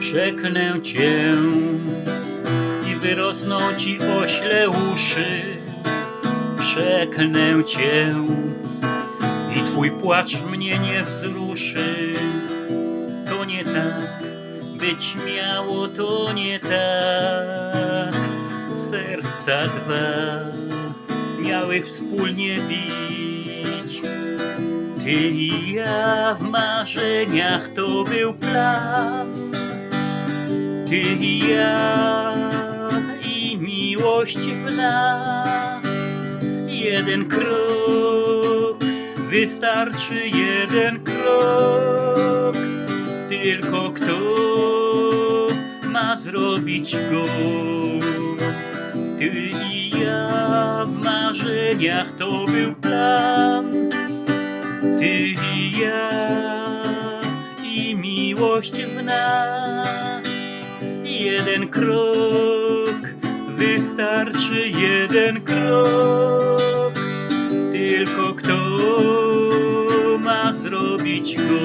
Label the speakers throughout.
Speaker 1: Przeklnę cię i wyrosną ci ośle uszy. Przeklnę cię i twój płacz mnie nie wzruszy. To nie tak, być miało to nie tak. Serca dwa miały wspólnie bić. Ty i ja w marzeniach to był plan. Ty i ja i miłość w nas. Jeden krok, wystarczy jeden krok. Tylko kto ma zrobić go? Ty i ja w marzeniach to był plan. Ty i ja i miłość w nas. Jeden krok, wystarczy jeden krok. Tylko kto ma zrobić go?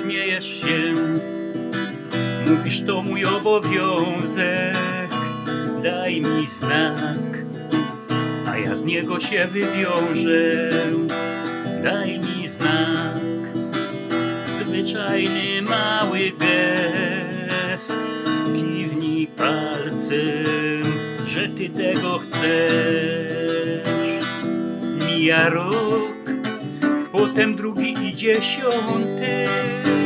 Speaker 1: Śmiejesz się, mówisz to mój obowiązek. Daj mi znak, ja z niego się wywiążę. Daj mi znak, zwyczajny mały gest. Kiwnij palcem, że ty tego chcesz. Mija rok, potem drugi i dziesiąty.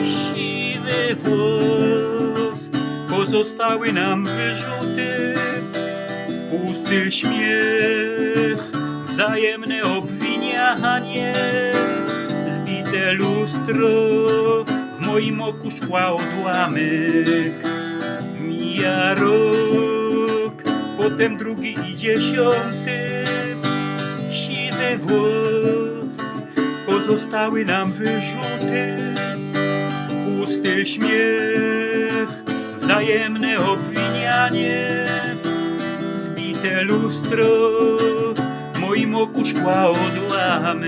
Speaker 1: Siwy włos, pozostały nam wyrzuty. Pusty śmiech, wzajemne obwinianie, zbite lustro, w moim oku szkła odłamek. Mija rok, potem drugi i dziesiąty, siwy włos, pozostały nam wyrzuty. Pusty śmiech, wzajemne obwinianie, zbite lustro, w moim oku szkła odłamek.